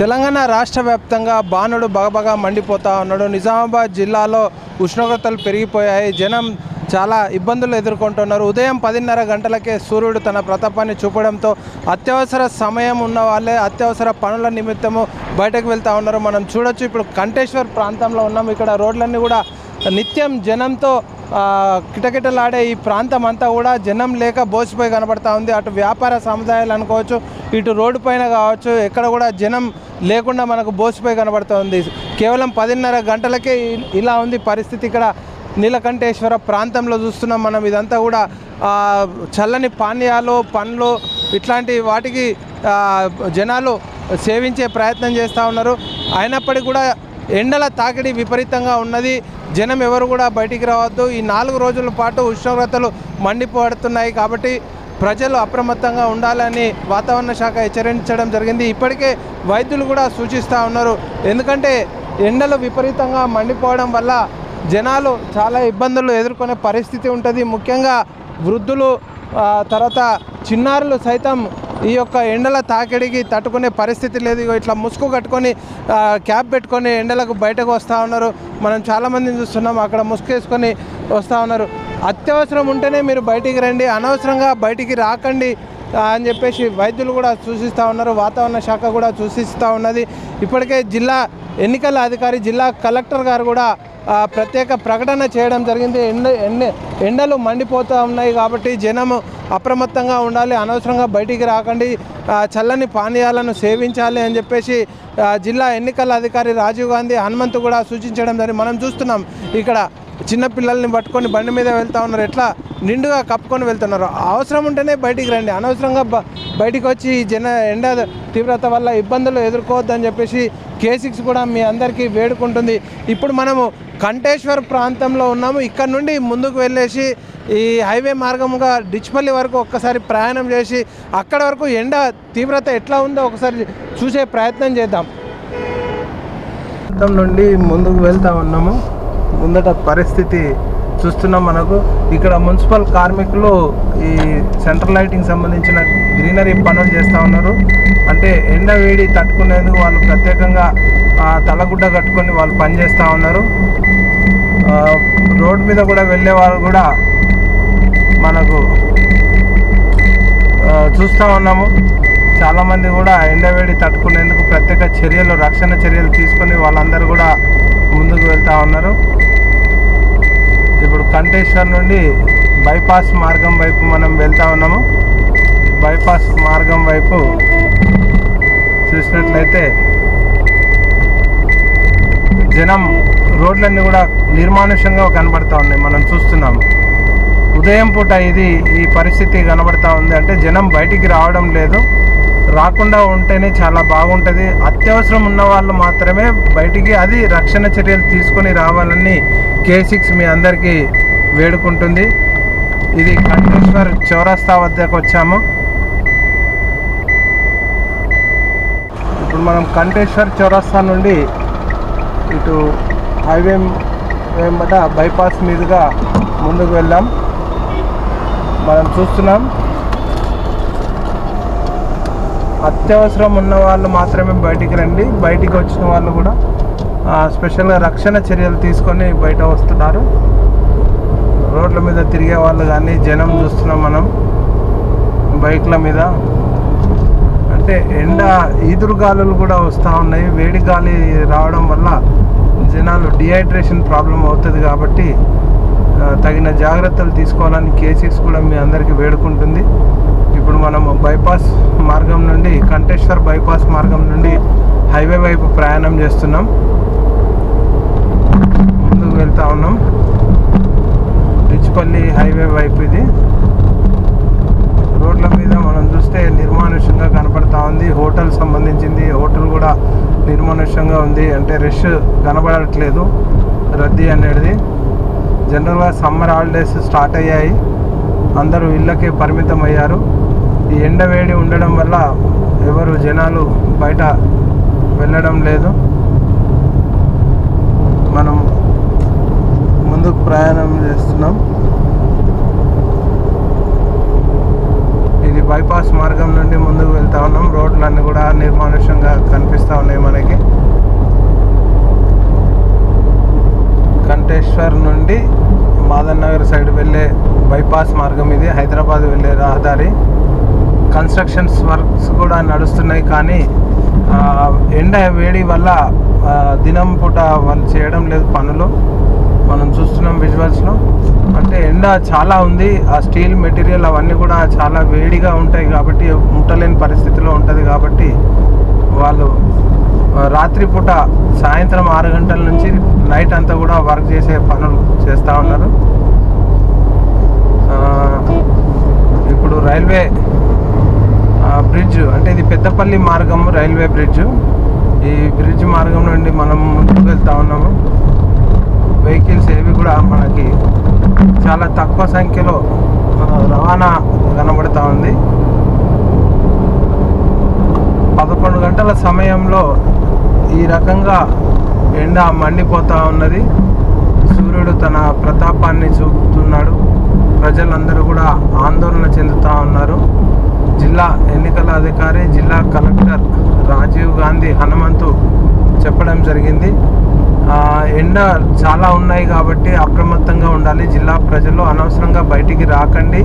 తెలంగాణ రాష్ట్ర వ్యాప్తంగా బాణుడు బగబగా మండిపోతా ఉన్నాడు. నిజామాబాద్ జిల్లాలో ఉష్ణోగ్రతలు పెరిగిపోయాయి. జనం చాలా ఇబ్బందులు ఎదుర్కొంటున్నారు. ఉదయం పదిన్నర గంటలకే సూర్యుడు తన ప్రతాపాన్ని చూపడంతో అత్యవసర సమయం ఉన్న వాళ్ళే అత్యవసర పనుల నిమిత్తము బయటకు వెళ్తూ ఉన్నారు. మనం చూడొచ్చు ఇప్పుడు కంటేశ్వర్ ప్రాంతంలో ఉన్నాం. ఇక్కడ రోడ్లన్నీ కూడా నిత్యం జనంతో కిటకిటలాడే ఈ ప్రాంతం అంతా కూడా జనం లేక బోసిపోయి కనబడతా ఉంది. అటు వ్యాపార సముదాయాలు అనుకోవచ్చు ఇటు రోడ్డు పైన కావచ్చు ఎక్కడ కూడా జనం లేకుండా మనకు బోసిపోయి కనబడుతూ ఉంది. కేవలం పదిన్నర గంటలకే ఇలా ఉంది పరిస్థితి ఇక్కడ. నీలకంఠేశ్వర ప్రాంతంలో చూస్తున్నాం మనం. ఇదంతా కూడా చల్లని పానీయాలు పండ్లు ఇట్లాంటి వాటికి జనాలు సేవించే ప్రయత్నం చేస్తూ ఉన్నారు. అయినప్పటికీ కూడా ఎండల తాకిడి విపరీతంగా ఉన్నది. జనం ఎవరు కూడా బయటికి రావద్దు. ఈ నాలుగు రోజుల పాటు ఉష్ణోగ్రతలు మండిపడుతున్నాయి కాబట్టి ప్రజలు అప్రమత్తంగా ఉండాలని వాతావరణ శాఖ హెచ్చరించడం జరిగింది. ఇప్పటికే వైద్యులు కూడా సూచిస్తూ ఉన్నారు. ఎందుకంటే ఎండలు విపరీతంగా మండిపోవడం వల్ల జనాలు చాలా ఇబ్బందులు ఎదుర్కొనే పరిస్థితి ఉంటుంది. ముఖ్యంగా వృద్ధులు తర్వాత చిన్నారులు సైతం ఈ యొక్క ఎండల తాకిడికి తట్టుకునే పరిస్థితి లేదు. ఇగో ఇట్లా ముసుగు కట్టుకొని క్యాప్ పెట్టుకొని ఎండలకు బయటకు వస్తూ ఉన్నారు. మనం చాలామందిని చూస్తున్నాం అక్కడ ముసుగు వేసుకొని వస్తూ ఉన్నారు. అత్యవసరం ఉంటేనే మీరు బయటికి రండి అనవసరంగా బయటికి రాకండి అని చెప్పేసి వైద్యులు కూడా సూచిస్తూ ఉన్నారు వాతావరణ శాఖ కూడా సూచిస్తూ ఉన్నది. ఇప్పటికే జిల్లా ఎన్నికల అధికారి జిల్లా కలెక్టర్ గారు కూడా ప్రత్యేక ప్రకటన చేయడం జరిగింది. ఎండ ఎండ ఎండలు మండిపోతూ ఉన్నాయి కాబట్టి జనము అప్రమత్తంగా ఉండాలి అనవసరంగా బయటికి రాకండి చల్లని పానీయాలను సేవించాలి అని చెప్పేసి జిల్లా ఎన్నికల అధికారి రాజీవ్ గాంధీ హనుమంతు కూడా సూచించడం జరిగింది. మనం చూస్తున్నాం ఇక్కడ చిన్నపిల్లల్ని పట్టుకొని బండి మీద వెళ్తా ఉన్నారు. ఎట్లా? నిండుగా కప్పుకొని వెళ్తున్నారు. అవసరం ఉంటేనే బయటికి రండి. అనవసరంగా బ- బయటికి వచ్చి జన ఎండ తీవ్రత వల్ల ఇబ్బందులు ఎదుర్కోవద్దని చెప్పేసి కే సిక్స్ కూడా మీ అందరికీ వేడుకుంటుంది. ఇప్పుడు మనము కంటేశ్వర్ ప్రాంతంలో ఉన్నాము. ఇక్కడ నుండి ముందుకు వెళ్ళేసి ఈ హైవే మార్గముగా డిచ్పల్లి వరకు ఒక్కసారి ప్రయాణం చేసి అక్కడ వరకు ఎండ తీవ్రత ఎట్లా ఉందో ఒకసారి చూసే ప్రయత్నం చేద్దాం. ప్రాంతం నుండి ముందుకు వెళ్తా ఉన్నాము. ముందట పరిస్థితి చూస్తున్నాం మనకు. ఇక్కడ మున్సిపల్ కార్మికులు ఈ సెంట్రల్ లైటింగ్ సంబంధించిన గ్రీనరీ పనులు చేస్తూ ఉన్నారు. అంటే ఎండ వేడి తట్టుకునేందుకు వాళ్ళు ప్రత్యేకంగా తలగుడ్డ కట్టుకొని వాళ్ళు పని చేస్తూ ఉన్నారు. రోడ్ మీద కూడా వెళ్ళే వాళ్ళు కూడా మనకు చూస్తూ ఉన్నాము. చాలామంది కూడా ఎండవేడి తట్టుకునేందుకు ప్రత్యేక చర్యలు రక్షణ చర్యలు తీసుకొని వాళ్ళందరూ కూడా వెళ్తూ ఉన్నారు. ఇప్పుడు కంటేశ్వర్ నుండి బైపాస్ మార్గం వైపు మనం వెళ్తా ఉన్నాము. బైపాస్ మార్గం వైపు చూసినట్లయితే జనం రోడ్లన్నీ కూడా నిర్మానుష్యంగా కనబడతా ఉన్నాయి. మనం చూస్తున్నాము ఉదయం పూట ఇది ఈ పరిస్థితి కనబడతా ఉంది అంటే జనం బయటికి రావడం లేదు. రాకుండా ఉంటేనే చాలా బాగుంటుంది. అత్యవసరం ఉన్న వాళ్ళు మాత్రమే బయటికి అది రక్షణ చర్యలు తీసుకొని రావాలని కే సిక్స్ మీ అందరికీ వేడుకుంటుంది. ఇది కంటేశ్వర్ చౌరస్తా వద్దకు వచ్చాము. ఇప్పుడు మనం కంటేశ్వర్ చౌరస్తా నుండి ఇటు హైవే వెంబట బైపాస్ మీదుగా ముందుకు వెళ్ళాం. మనం చూస్తున్నాం. అత్యవసరం ఉన్న వాళ్ళు మాత్రమే బయటికి రండి. బయటికి వచ్చిన వాళ్ళు కూడా స్పెషల్గా రక్షణ చర్యలు తీసుకొని బయట వస్తున్నారు. రోడ్ల మీద తిరిగే వాళ్ళు కానీ జనం చూస్తున్నాం మనం బైక్ల మీద. అంటే ఎండ ఈదురుగాలులు కూడా వస్తూ ఉన్నాయి. వేడి గాలి రావడం వల్ల జనాలు డిహైడ్రేషన్ ప్రాబ్లం అవుతుంది కాబట్టి తగిన జాగ్రత్తలు తీసుకోవాలని కేసీస్ కూడా మీ అందరికీ వేడుకుంటుంది. ఇప్పుడు మనం బైపాస్ మార్గం నుండి కంటేశ్వర్ బైపాస్ మార్గం నుండి హైవే వైపు ప్రయాణం చేస్తున్నాం. ముందుకు వెళ్తా ఉన్నాం. రిచ్పల్లి హైవే వైపు ఇది. రోడ్ల మీద మనం చూస్తే నిర్మానుష్యంగా కనపడతా ఉంది. హోటల్ సంబంధించింది. హోటల్ కూడా నిర్మానుష్యంగా ఉంది. అంటే రష్ కనబడట్లేదు. రద్దీ అనేది జనరల్గా సమ్మర్ హాలిడేస్ స్టార్ట్ అయ్యాయి. అందరూ ఇళ్ళకే పరిమితం అయ్యారు ఈ ఎండ వేడి ఉండడం వల్ల ఎవరు జనాలు బయట వెళ్ళడం లేదు. మనం ముందుకు ప్రయాణం చేస్తున్నాం. ఇది బైపాస్ మార్గం నుండి ముందుకు వెళ్తా ఉన్నాం. రోడ్లన్నీ కూడా నిర్మానుష్యంగా కనిపిస్తూ ఉన్నాయి మనకి. కంటేశ్వర్ నుండి మాదన్ నగర్ సైడ్ వెళ్ళే బైపాస్ మార్గం ఇది. హైదరాబాద్ వెళ్ళే రహదారి. కన్స్ట్రక్షన్స్ వర్క్స్ కూడా నడుస్తున్నాయి కానీ ఎండ వేడి వల్ల దినం పూట వాళ్ళు చేయడం లేదు పనులు. మనం చూస్తున్నాం విజువల్స్లో. అంటే ఎండ చాలా ఉంది. ఆ స్టీల్ మెటీరియల్ అవన్నీ కూడా చాలా వేడిగా ఉంటాయి కాబట్టి ముట్టలేని పరిస్థితిలో ఉంటుంది కాబట్టి వాళ్ళు రాత్రిపూట సాయంత్రం ఆరు గంటల నుంచి నైట్ అంతా కూడా వర్క్ చేసే పనులు చేస్తూ ఉన్నారు. ఇప్పుడు రైల్వే బ్రిడ్జ్ అంటే ఇది పెద్దపల్లి మార్గం రైల్వే బ్రిడ్జ్. ఈ బ్రిడ్జ్ మార్గం నుండి మనం ముందుకు వెళ్తా ఉన్నాము. వెహికల్స్ ఏవి కూడా మనకి చాలా తక్కువ సంఖ్యలో రవాణా కనబడుతూ ఉంది. పదకొండు గంటల సమయంలో ఈ రకంగా ఎండ మండిపోతూ ఉన్నది. సూర్యుడు తన ప్రతాపాన్ని చూపుతున్నాడు. ప్రజలందరూ కూడా ఆందోళన చెందుతూ ఉన్నారు. జిల్లా ఎన్నికల అధికారి జిల్లా కలెక్టర్ రాజీవ్ గాంధీ హనుమంతు చెప్పడం జరిగింది. ఎండ చాలా ఉన్నాయి కాబట్టి అప్రమత్తంగా ఉండాలి. జిల్లా ప్రజలు అనవసరంగా బయటికి రాకండి.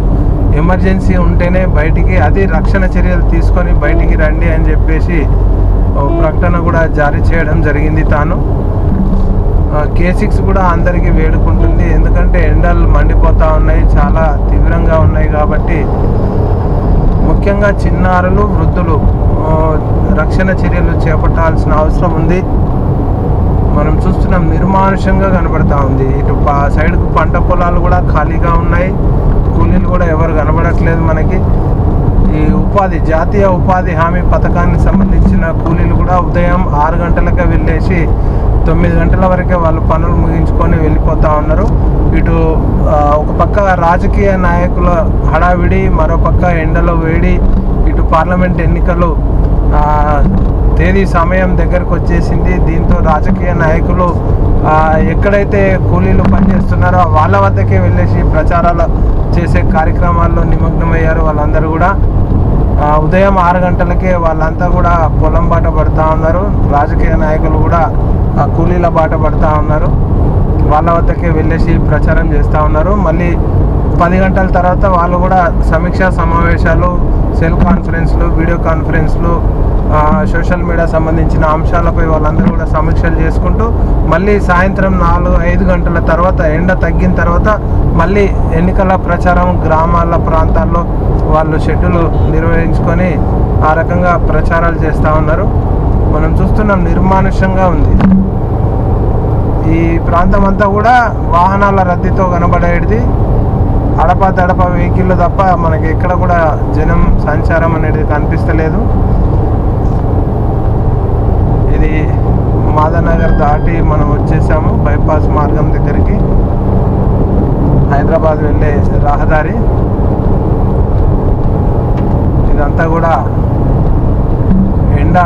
ఎమర్జెన్సీ ఉంటేనే బయటికి అది రక్షణ చర్యలు తీసుకొని బయటికి రండి అని చెప్పేసి ప్రకటన కూడా జారీ చేయడం జరిగింది తాను. కేసిక్స్ కూడా అందరికీ వేడుకుంటుంది. ఎందుకంటే ఎండలు మండిపోతూ ఉన్నాయి చాలా తీవ్రంగా ఉన్నాయి కాబట్టి ముఖ్యంగా చిన్నారులు వృద్ధులు రక్షణ చర్యలు చేపట్టాల్సిన అవసరం ఉంది. మనం చూస్తున్నాం నిర్మానుషంగా కనబడతా ఉంది. ఇటు పా- సైడ్కు పంట పొలాలు కూడా ఖాళీగా ఉన్నాయి. కూలీలు కూడా ఎవరు కనబడట్లేదు మనకి. ఈ ఉపాధి జాతీయ ఉపాధి హామీ పథకానికి సంబంధించిన కూలీలు కూడా ఉదయం ఆరు గంటలకే వెళ్ళేసి తొమ్మిది గంటల వరకే వాళ్ళు పనులు ముగించుకొని వెళ్ళిపోతా ఉన్నారు. ఇటు ఒక పక్క రాజకీయ నాయకుల హడావిడి మరో పక్క ఎండలో వేడి ఇటు పార్లమెంట్ ఎన్నికలు తేదీ సమయం దగ్గరకు వచ్చేసింది. దీంతో రాజకీయ నాయకులు ఎక్కడైతే కూలీలు పనిచేస్తున్నారో వాళ్ళ వద్దకే వెళ్ళేసి ప్రచారాలు చేసే కార్యక్రమాల్లో నిమగ్నమయ్యారు వాళ్ళందరూ కూడా. ఉదయం ఆరు గంటలకే వాళ్ళంతా కూడా పొలం బాట పడుతూ ఉన్నారు. రాజకీయ నాయకులు కూడా కూలీల బాట పడుతూ ఉన్నారు. వాళ్ళ వద్దకే వెళ్ళేసి ప్రచారం చేస్తూ ఉన్నారు. మళ్ళీ పది గంటల తర్వాత వాళ్ళు కూడా సమీక్షా సమావేశాలు సెల్ కాన్ఫరెన్స్లు వీడియో కాన్ఫరెన్స్లు సోషల్ మీడియా సంబంధించిన అంశాలపై వాళ్ళందరూ కూడా సమీక్షలు చేసుకుంటూ మళ్ళీ సాయంత్రం నాలుగు ఐదు గంటల తర్వాత ఎండ తగ్గిన తర్వాత మళ్ళీ ఎన్నికల ప్రచారం గ్రామాల ప్రాంతాల్లో వాళ్ళు షెడ్యూల్ నిర్వహించుకొని ఆ రకంగా ప్రచారాలు చేస్తూ ఉన్నారు. మనం చూస్తున్నాం నిర్మానుష్యంగా ఉంది. ఈ ప్రాంతం అంతా కూడా వాహనాల రద్దీతో కనబడేది అడప తడప వెహికల్ తప్ప మనకి ఎక్కడ కూడా జనం సంచారం అనేది కనిపిస్తలేదు. ఇది మాదనగర్ దాటి మనం వచ్చేసాము బైపాస్ మార్గం దగ్గరికి. హైదరాబాద్ వెళ్ళే రహదారి. ఇదంతా కూడా ఎండ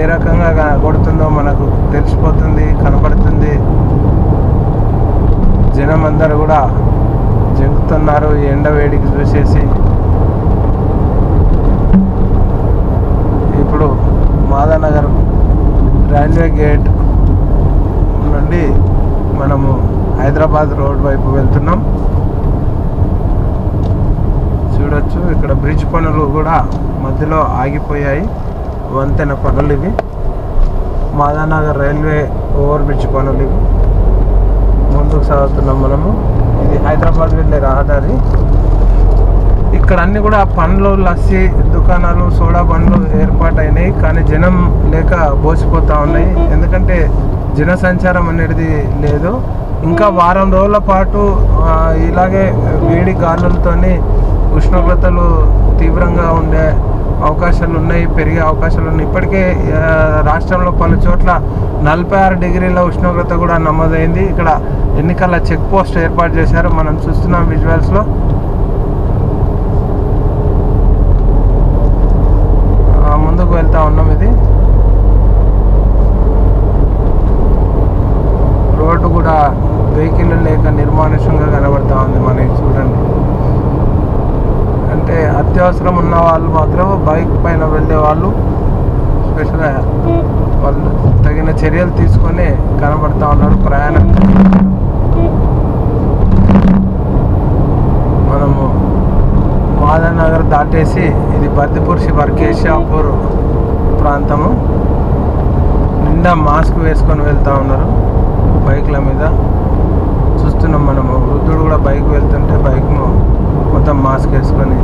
ఏ రకంగా కొడుతుందో మనకు తెలిసిపోతుంది కనబడుతుంది. జనం అందరూ కూడా జంకుతున్నారు ఈ ఎండ వేడికి చూసేసి. ఇప్పుడు మాదానగర్ రైల్వే గేట్ నుండి మనము హైదరాబాద్ రోడ్ వైపు వెళ్తున్నాం. చూడొచ్చు ఇక్కడ బ్రిడ్జ్ పనులు కూడా మధ్యలో ఆగిపోయాయి. వంతెన పనులు ఇవి. మాదానగర్ రైల్వే ఓవర్ బ్రిడ్జ్ పనులు ఇవి. ముందుకు సాగుతున్నాం మనము. ఇది హైదరాబాద్ వెళ్ళే రహదారి. ఇక్కడ అన్ని కూడా పండ్లు లస్సి దుకాణాలు సోడా బండ్లు ఏర్పాటైనాయి. కానీ జనం లేక బోసిపోతూ ఉన్నాయి. ఎందుకంటే జన సంచారం అనేది లేదు. ఇంకా వారం రోజుల పాటు ఇలాగే వేడి గాలులతోని ఉష్ణోగ్రతలు తీవ్రంగా ఉండే అవకాశాలు ఉన్నాయి పెరిగే అవకాశాలు ఉన్నాయి ఇప్పటికే రాష్ట్రంలో పలు చోట్ల నలభై ఆరు డిగ్రీల ఉష్ణోగ్రత కూడా నమోదైంది. ఇక్కడ ఎన్నికల చెక్ పోస్ట్ ఏర్పాటు చేశారు. మనం చూస్తున్నాం విజువల్స్లో ఆ, ముందుకు వెళ్తా ఉన్నాం ఇది రోడ్డు కూడా వెహికల్ లేక నిర్మానుషంగా కనబడతా ఉంది మనకి చూడండి అంటే అత్యవసరం ఉన్న వాళ్ళు మాత్రం బైక్ పైన వెళ్ళే వాళ్ళు స్పెషల్గా వాళ్ళు తగిన చర్యలు తీసుకొని కనబడతా ఉన్నారు ప్రయాణం మనము మాధవనగర్ దాటేసి ఇది బద్దిపూర్ శివార్ కేశాపూర్ ప్రాంతము నిండా మాస్క్ ఉన్నారు? బైక్ల మీద చూస్తున్నాం మనము వృద్ధుడు కూడా బైక్ వెళ్తుంటే బైక్ను మొత్తం మాస్క్ వేసుకొని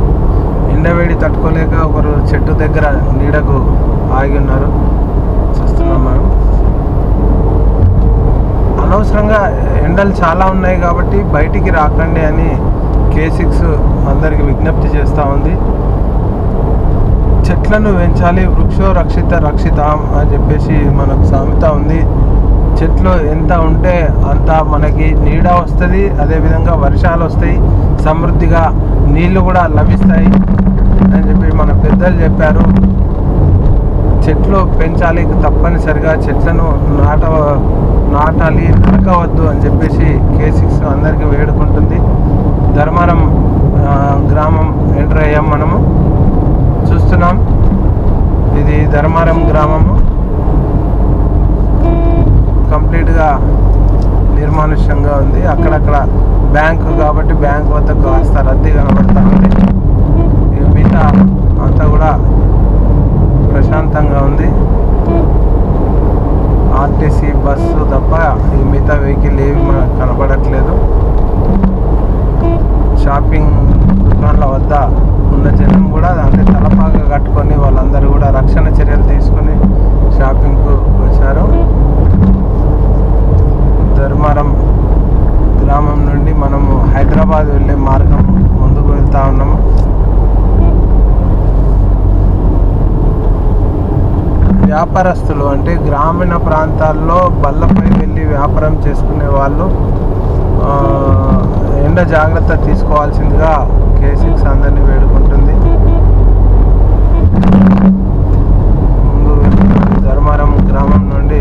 ఎండవేడి తట్టుకోలేక ఒకరు చెట్టు దగ్గర నీడకు ఆగి ఉన్నారు. చూస్తున్నాం మనం. అనవసరంగా ఎండలు చాలా ఉన్నాయి కాబట్టి బయటికి రాకండి అని కే సిక్స్ అందరికి విజ్ఞప్తి చేస్తూ ఉంది. చెట్లను పెంచాలి వృక్షో రక్షిత రక్షిత అని చెప్పేసి మనకు సామెత ఉంది. చెట్లు ఎంత ఉంటే అంత మనకి నీడ వస్తుంది అదేవిధంగా వర్షాలు వస్తాయి సమృద్ధిగా నీళ్ళు కూడా లభిస్తాయి అని చెప్పి మన పెద్దలు చెప్పారు. చెట్లు పెంచాలి తప్పనిసరిగా చెట్లను నాట నాటాలి నరకవద్దు అని చెప్పేసి కే సిక్స్ అందరికీ వేడుకుంటుంది. ధర్మారం గ్రామం ఎంటర్ అయ్యాం మనము. చూస్తున్నాం. ఇది ధర్మారం గ్రామము. కంప్లీట్గా నిర్మానుష్యంగా ఉంది. అక్కడక్కడ బ్యాంకు కాబట్టి బ్యాంక్ వద్ద కాస్త రద్దీ కనబడతా ఉంది మిగతా అంతా కూడా ప్రశాంతంగా ఉంది. ఆర్టీసీ బస్సు తప్ప ఈ మిగతా వెహికల్ ఏవి మనకు కనబడట్లేదు. షాపింగ్ దుకాణాల వద్ద ఉన్న జనం కూడా అంటే తలపాగా కట్టుకొని వాళ్ళందరూ కూడా రక్షణ చర్యలు తీసుకొని షాపింగ్కు వచ్చారు ధర్మారం గ్రామం నుండి మనము హైదరాబాద్ వెళ్ళే మార్గం ముందుకు వెళ్తా ఉన్నాము వ్యాపారస్తులు అంటే గ్రామీణ ప్రాంతాల్లో బళ్ళపై వెళ్ళి వ్యాపారం చేసుకునే వాళ్ళు ఎండ జాగ్రత్త తీసుకోవాల్సిందిగా కే అందరినీ వేడుకుంటుంది. ముందు ధర్మారం గ్రామం నుండి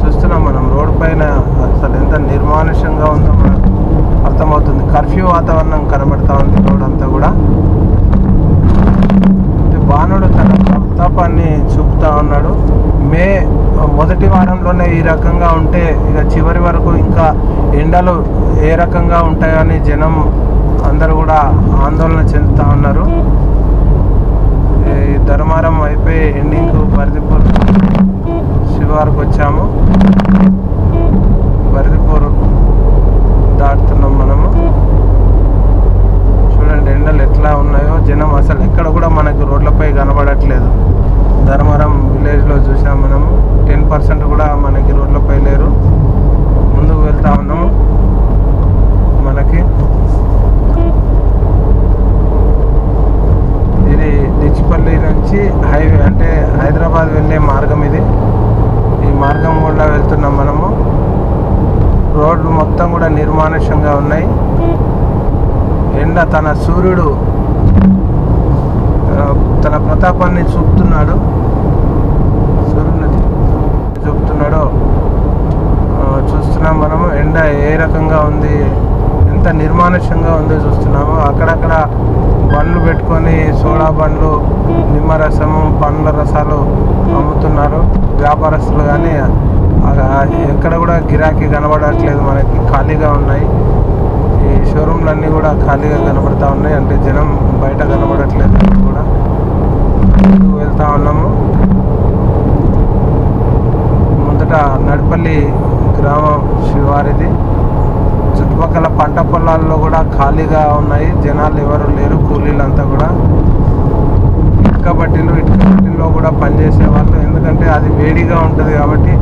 చూస్తున్నాం మనం. రోడ్ పైన అసలు ఎంత నిర్మానుష్యంగా ఉందో మనకు అర్థమవుతుంది. కర్ఫ్యూ వాతావరణం కనబడతా ఉంది రోడ్ అంతా కూడా. బాణుడు తన ప్రతాపాన్ని చూపుతా ఉన్నాడు. మే మొదటి వారంలోనే ఈ రకంగా ఉంటే ఇక చివరి వరకు ఇంకా ఎండలు ఏ రకంగా ఉంటాయని జనం అందరూ కూడా ఆందోళన చెందుతా ఉన్నారు. ఈ ధర్మారం అయిపోయి ఎండింగ్ బరిదిపూర్ శివారుకు వచ్చాము. బరిదిపూర్ దాటుతున్నాం మనము. చూడండి ఎండలు ఎట్లా ఉన్నాయో జనం అసలు ఎక్కడ కూడా మనకు రోడ్లపై కనబడట్లేదు. ధర్మవరం విలేజ్లో చూసాం మనము. టెన్ పర్సెంట్ కూడా మనకి రోడ్లపై లేరు. ముందుకు వెళ్తా ఉన్నాము. మనకి. ఇది డిచ్చిపల్లి నుంచి హైవే అంటే హైదరాబాద్ వెళ్ళే మార్గం ఇది. ఈ మార్గం కూడా వెళ్తున్నాం మనము. రోడ్లు మొత్తం కూడా నిర్మానుష్యంగా ఉన్నాయి. ఎండ తన సూర్యుడు తన ప్రతాపాన్ని చూపుతున్నాడు. సూర్యుని చూపుతున్నాడో చూస్తున్నాం మనము. ఎండ ఏ రకంగా ఉంది? ఎంత నిర్మానుష్యంగా ఉందో చూస్తున్నాము. అక్కడక్కడ బండ్లు పెట్టుకొని సోడా బండ్లు నిమ్మరసము పండ్ల రసాలు అమ్ముతున్నారు. వ్యాపారస్తులు కానీ ఎక్కడ కూడా గిరాకీ కనబడట్లేదు మనకి. ఖాళీగా ఉన్నాయి. షోరూమ్లన్నీ కూడా ఖాళీగా కనబడతా ఉన్నాయి. అంటే జనం బయట కనబడట్లేదు ఎక్కడ కూడా వెళ్తా ఉన్నాము. మొదట నడిపల్లి గ్రామం శివారిది. చుట్టుపక్కల పంట పొలాల్లో కూడా ఖాళీగా ఉన్నాయి. జనాలు ఎవరు లేరు కూలీలంతా కూడా. ఇటుక బట్టీలు ఇటుక బట్టీల్లో కూడా పనిచేసే వాళ్ళు ఎందుకంటే అది వేడిగా ఉంటుంది కాబట్టి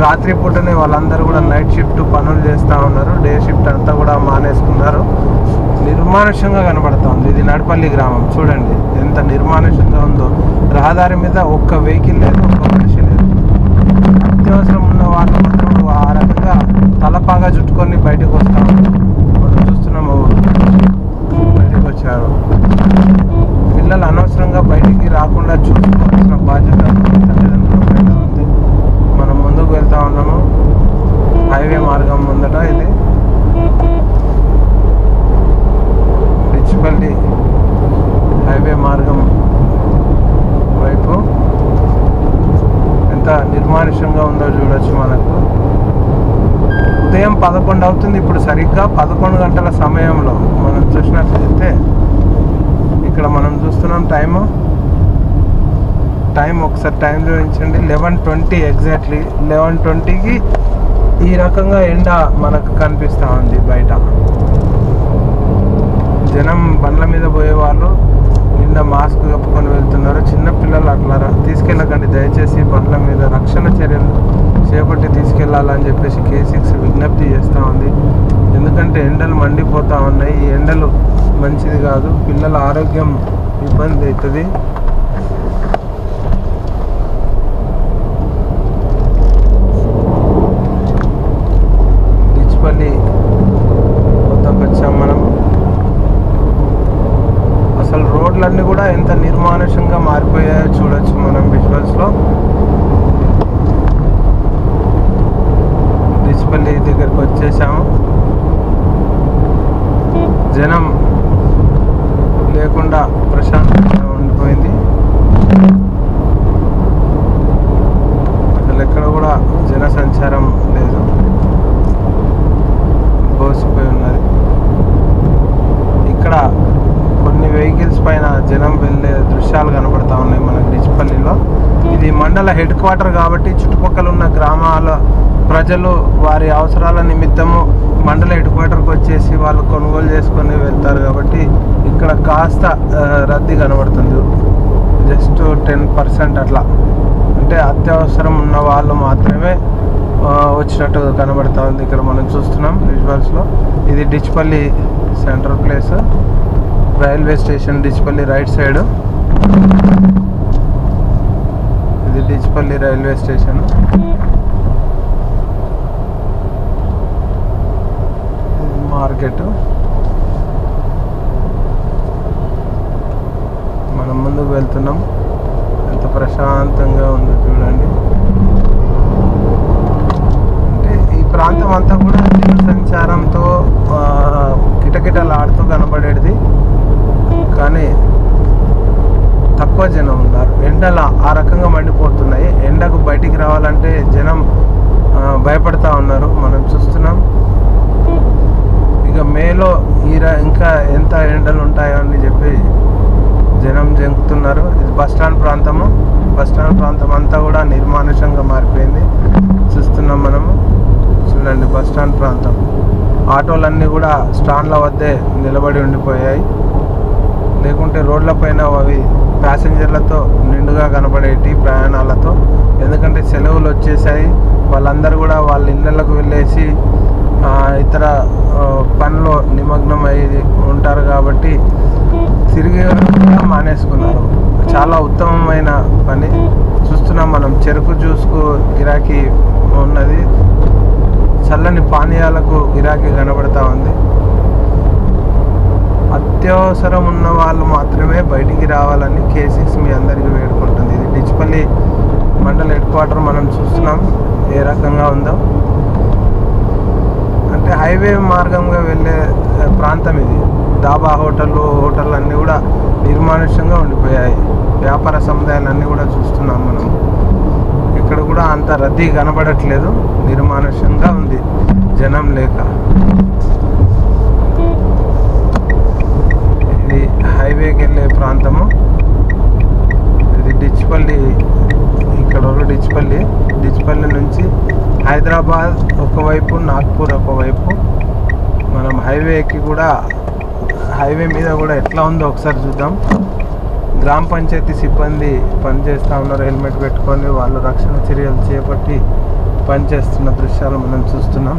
రాత్రి పూటనే వాళ్ళందరూ కూడా నైట్ షిఫ్ట్ పనులు చేస్తూ ఉన్నారు. డే షిఫ్ట్ అంతా కూడా మానేసుకున్నారు. నిర్మానుష్యంగా కనబడుతుంది. ఇది నడపల్లి గ్రామం. చూడండి ఎంత నిర్మానుష్యంగా ఉందో. రహదారి మీద ఒక్క వెహికల్ లేదు ఒక్క మనిషి లేదు. అత్యవసరం ఉన్న వాళ్ళు మాత్రం ఆ రకంగా తలపాగా చుట్టుకొని బయటకు వస్తా ఉన్నారు. మనం చూస్తున్నాము బయటకు వచ్చారు. పిల్లలు అనవసరంగా బయటికి రాకుండా చూసుకోవాల్సిన బాధ్యత తల్లిదండ్రుల పైన ఉంది మనం ముందుకు వెళ్తా ఉన్నాము హైవే మార్గం ముందట ఇది డిచ్చిపల్లి హైవే మార్గం వైపు ఎంత నిర్మానుష్యంగా ఉందో చూడొచ్చు మనకు ఉదయం పదకొండు అవుతుంది ఇప్పుడు సరిగ్గా పదకొండు గంటల సమయంలో మనం చూసినట్లయితే ఇక్కడ మనం చూస్తున్నాం టైము టైం ఒకసారి చూపించండి లెవెన్ ట్వంటీ ఎగ్జాక్ట్లీ లెవెన్ ట్వంటీకి ఈ రకంగా ఎండ మనకు కనిపిస్తూ ఉంది బయట. జనం బండ్ల మీద పోయే వాళ్ళు నిండా మాస్క్ కప్పుకొని వెళ్తున్నారు. చిన్న పిల్లలు అట్లా తీసుకెళ్ళకండి. దయచేసి బండ్ల మీద రక్షణ చర్యలు చేపట్టి తీసుకెళ్ళాలని చెప్పేసి కేసీక్స్ విజ్ఞప్తి చేస్తూ ఉంది. ఎందుకంటే ఎండలు మండిపోతూ ఉన్నాయి. ఈ ఎండలు మంచిది కాదు. పిల్లల ఆరోగ్యం ఇబ్బంది అవుతుంది డిచ్పల్లి కొత్తకు వచ్చాం మనం అసలు రోడ్లన్నీ కూడా ఎంత నిర్మానుషంగా మారిపోయాయో చూడొచ్చు మనం విజువల్స్లో డిచ్పల్లి దగ్గరకు వచ్చేసాము జనం లేకుండా ప్రశాంతంగా ఉండిపోయింది అసలు ఎక్కడ కూడా జన సంచారం లేదు బోసిపోయి ఉన్నది ఇక్కడ కొన్ని వెహికల్స్ పైన జనం వెళ్ళే దృశ్యాలు కనబడతా ఉన్నాయి మనకి డిచ్పల్లిలో ఇది మండల హెడ్ క్వార్టర్ కాబట్టి చుట్టుపక్కల ఉన్న గ్రామాల ప్రజలు వారి అవసరాల నిమిత్తము మండల హెడ్ క్వార్టర్కి వచ్చేసి వాళ్ళు కొనుగోలు చేసుకొని వెళ్తారు కాబట్టి ఇక్కడ కాస్త రద్దీ కనబడుతుంది. జస్ట్ టెన్ పర్సెంట్ అట్లా. అంటే అత్యవసరం ఉన్న వాళ్ళు మాత్రమే వచ్చినట్టు కనబడతా ఉంది ఇక్కడ మనం చూస్తున్నాం విజువల్స్లో ఇది Dichpally centre place. Railway station Dichpally right side. ఇది డిచ్పల్లి రైల్వే స్టేషన్. మార్కెట్. మనం ముందుకు వెళ్తున్నాం. ఎంత ప్రశాంతంగా ఉందో చూడండి. అంటే ఈ ప్రాంతం అంతా కూడా సంచారంతో కిటకిటలాడుతూ కనబడేది కానీ తక్కువ జనం ఉన్నారు. ఎండల ఆ రకంగా మండిపోతున్నాయి. ఎండకు బయటికి రావాలంటే జనం భయపడతా ఉన్నారు. మనం చూస్తున్నాం. ఇక మేలో ఈరా ఇంకా ఎంత ఎండలు ఉంటాయో అని చెప్పి జనం జంకుతున్నారు. ఇది బస్ స్టాండ్ ప్రాంతము. బస్ స్టాండ్ ప్రాంతం అంతా కూడా నిర్మానుషంగా మారిపోయింది. చూస్తున్నాం మనము. చూడండి బస్ స్టాండ్ ప్రాంతం. ఆటోలన్నీ కూడా స్టాండ్ల వద్దే నిలబడి ఉండిపోయాయి. లేకుంటే రోడ్లపైన అవి ప్యాసింజర్లతో నిండుగా కనబడేటి ప్రయాణాలతో. ఎందుకంటే సెలవులు వచ్చేసాయి. వాళ్ళందరూ కూడా వాళ్ళ ఇళ్ళకు వెళ్ళేసి ఇతర పనిలో నిమగ్నం అయ్యి ఉంటారు కాబట్టి తిరిగి మానేసుకున్నారు. చాలా ఉత్తమమైన పని. చూస్తున్నాం మనం చెరుకు జ్యూస్కు గిరాకీ ఉన్నది. చల్లని పానీయాలకు గిరాకీ కనబడతా ఉంది. అత్యవసరం ఉన్న వాళ్ళు మాత్రమే బయటికి రావాలని కేసీస్ మీ అందరికీ వేడుకుంటుంది. ఇది డిచ్పల్లి మండల హెడ్ క్వార్టర్ మనం చూస్తున్నాం. ఏ రకంగా ఉందో. అంటే హైవే మార్గంగా వెళ్ళే ప్రాంతం ఇది. డాబా హోటళ్ళు హోటళ్ళు అన్నీ కూడా నిర్మానుష్యంగా ఉండిపోయాయి. వ్యాపార సముదాయాలు అన్నీ కూడా చూస్తున్నాం మనం. ఇక్కడ కూడా అంత రద్దీ కనబడట్లేదు. నిర్మానుష్యంగా ఉంది. జనం లేక. ఇది హైవేకి వెళ్ళే ప్రాంతము. ఇది డిచ్పల్లి ఇక్కడ డిచ్పల్లి డిచ్పల్లి నుంచి హైదరాబాద్ ఒకవైపు నాగ్పూర్ ఒకవైపు. మనం హైవేకి కూడా హైవే మీద కూడా ఎట్లా ఉందో ఒకసారి చూద్దాం. గ్రామ పంచాయతీ సిబ్బంది పనిచేస్తూ ఉన్నారు హెల్మెట్ పెట్టుకొని. వాళ్ళు రక్షణ చర్యలు చేపట్టి పనిచేస్తున్న దృశ్యాలు మనం చూస్తున్నాం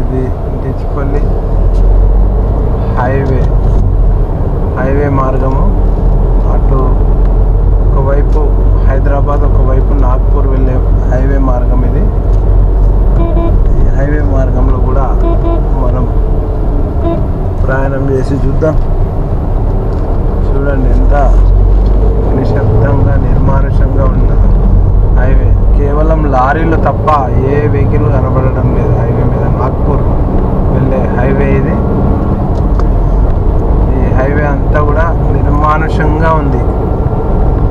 ఇది డిచ్పల్లి హైవే హైవే మార్గము అటు ఒకవైపు హైదరాబాద్ ఒకవైపు నాగ్పూర్ వెళ్ళే హైవే మార్గం ఇది ఈ హైవే మార్గంలో కూడా మనం ప్రయాణం చేసి చూద్దాం చూడండి ఎంత నిశ్శబ్దంగా నిర్మానుషంగా ఉన్న హైవే కేవలం లారీలు తప్ప ఏ వెహికల్ కనబడడం లేదు. హైవే మీద నాగ్పూర్ వెళ్ళే హైవే ఇది. ఈ హైవే అంతా కూడా నిర్మానుషంగా ఉంది.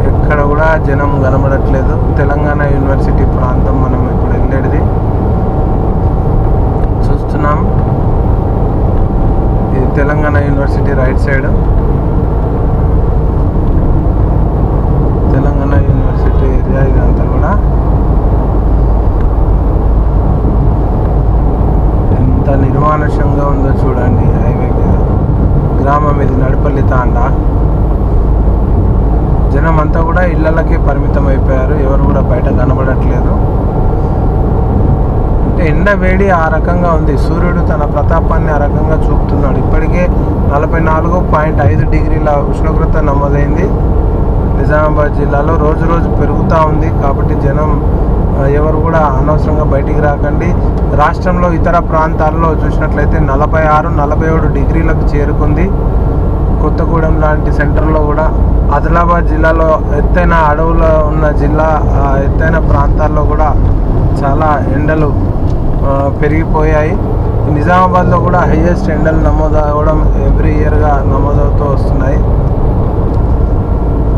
ఎక్కడ కూడా జనం కనబడట్లేదు. తెలంగాణ యూనివర్సిటీ ప్రాంతం మనం ఇప్పుడు వెళ్ళేది. చూస్తున్నాం. ఇది Telangana university right side. Telangana university area ఇదంతా కూడా. ఎంత నిర్మానుష్యంగా ఉందో చూడండి హైవే మీద. గ్రామం ఇది నడిపల్లి తాండా. జనం అంతా కూడా ఇళ్ళకి పరిమితం అయిపోయారు ఎవరు కూడా బయట కనబడట్లేదు. అంటే ఎండ వేడి ఆ రకంగా ఉంది. సూర్యుడు తన ప్రతాపాన్ని ఆ రకంగా చూపుతున్నాడు. ఇప్పటికే నలభై నాలుగు పాయింట్ ఐదు డిగ్రీల ఉష్ణోగ్రత నమోదైంది. నిజామాబాద్ జిల్లాలో రోజు రోజు పెరుగుతూ ఉంది. కాబట్టి జనం ఎవరు కూడా అనవసరంగా బయటికి రాకండి. రాష్ట్రంలో ఇతర ప్రాంతాల్లో చూసినట్లయితే నలభై ఆరు నలభై ఏడు డిగ్రీలకు చేరుకుంది. కొత్తగూడెం లాంటి సెంటర్లో కూడా ఆదిలాబాద్ జిల్లాలో ఎత్తైన అడవులో ఉన్న జిల్లా ఎత్తైన ప్రాంతాల్లో కూడా చాలా ఎండలు పెరిగిపోయాయి. నిజామాబాద్లో కూడా హైయెస్ట్ ఎండలు నమోదు అవ్వడం ఎవ్రీ ఇయర్గా నమోదవుతూ వస్తున్నాయి.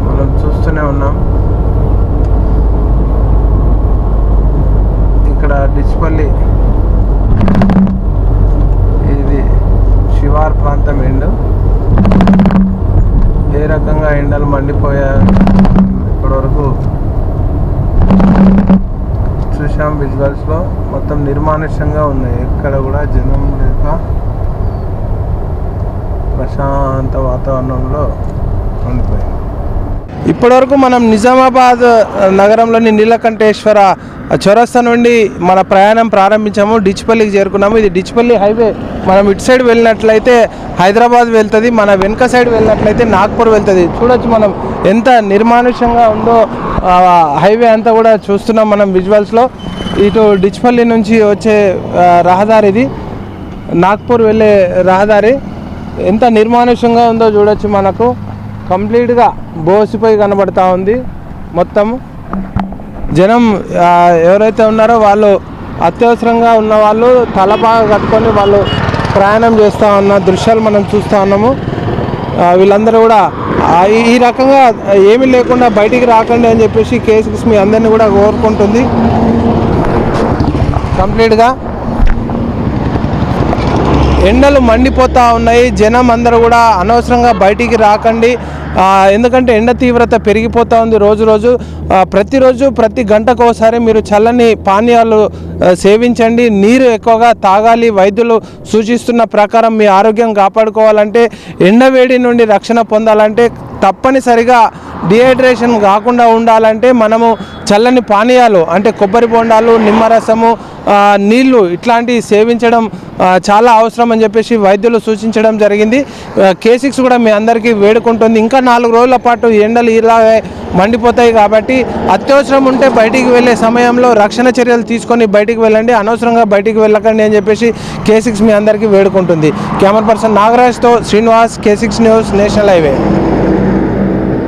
మనం చూస్తూనే ఉన్నాం ఇక్కడ డిచ్పల్లి ఇది శివార్ ప్రాంతం ఎండు ఏ రకంగా ఎండలు మండిపోయాయి ఇప్పటివరకు చూసాం విజువల్స్లో మొత్తం నిర్మానుష్యంగా ఉంది. ఎక్కడ కూడా జనం లేక ప్రశాంత వాతావరణంలో ఇప్పటివరకు మనం నిజామాబాద్ నగరంలోని నీలకంఠేశ్వర చౌరస్తా నుండి మన ప్రయాణం ప్రారంభించాము. డిచ్పల్లికి చేరుకున్నాము. ఇది డిచ్పల్లి హైవే. మనం ఇటు సైడ్ వెళ్ళినట్లయితే హైదరాబాద్ వెళ్తుంది. మన వెనుక సైడ్ వెళ్ళినట్లయితే నాగ్పూర్ వెళ్తుంది. చూడొచ్చు మనం ఎంత నిర్మానుష్యంగా ఉందో హైవే అంతా కూడా చూస్తున్నాం మనం విజువల్స్లో. ఇటు డిచ్పల్లి నుంచి వచ్చే రహదారి ఇది. నాగ్పూర్ వెళ్ళే రహదారి. ఎంత నిర్మానుష్యంగా ఉందో చూడొచ్చు మనకు. కంప్లీట్గా బోసిపోయి కనబడతా ఉంది. మొత్తం జనం ఎవరైతే ఉన్నారో వాళ్ళు అత్యవసరంగా ఉన్న వాళ్ళు తలపాగా కట్టుకొని వాళ్ళు ప్రయాణం చేస్తూ ఉన్న దృశ్యాలు మనం చూస్తూ ఉన్నాము. వీళ్ళందరూ కూడా ఈ- రకంగా ఏమీ లేకుండా బయటికి రాకండి అని చెప్పేసి కేసు మీ అందరినీ కూడా కోరుకుంటుంది. కంప్లీట్గా ఎండలు మండిపోతూ ఉన్నాయి. జనం అందరూ కూడా అనవసరంగా బయటికి రాకండి. ఎందుకంటే ఎండ తీవ్రత పెరిగిపోతూ ఉంది రోజు రోజు. ప్రతిరోజు ప్రతి గంటకు ఒకసారి మీరు చల్లని పానీయాలు సేవించండి. నీరు ఎక్కువగా తాగాలి. వైద్యులు సూచిస్తున్న ప్రకారం మీ ఆరోగ్యం కాపాడుకోవాలంటే ఎండవేడి నుండి రక్షణ పొందాలంటే తప్పనిసరిగా డిహైడ్రేషన్ కాకుండా ఉండాలంటే మనము చల్లని పానీయాలు అంటే కొబ్బరి బొండాలు నిమ్మరసము నీళ్ళు ఇట్లాంటివి సేవించడం చాలా అవసరం అని చెప్పేసి వైద్యులు సూచించడం జరిగింది. కేసిక్స్ కూడా మీ అందరికీ వేడుకుంటుంది. ఇంకా నాలుగు రోజుల పాటు ఎండలు ఇలాగే మండిపోతాయి కాబట్టి అత్యవసరం ఉంటే బయటికి వెళ్ళే సమయంలో రక్షణ చర్యలు తీసుకొని బయటికి వెళ్ళండి. అనవసరంగా బయటికి వెళ్ళకండి అని చెప్పేసి కేసిక్స్ మీ అందరికీ వేడుకుంటుంది. Camera person నాగరాజ్తో Srinivas K six news national highway.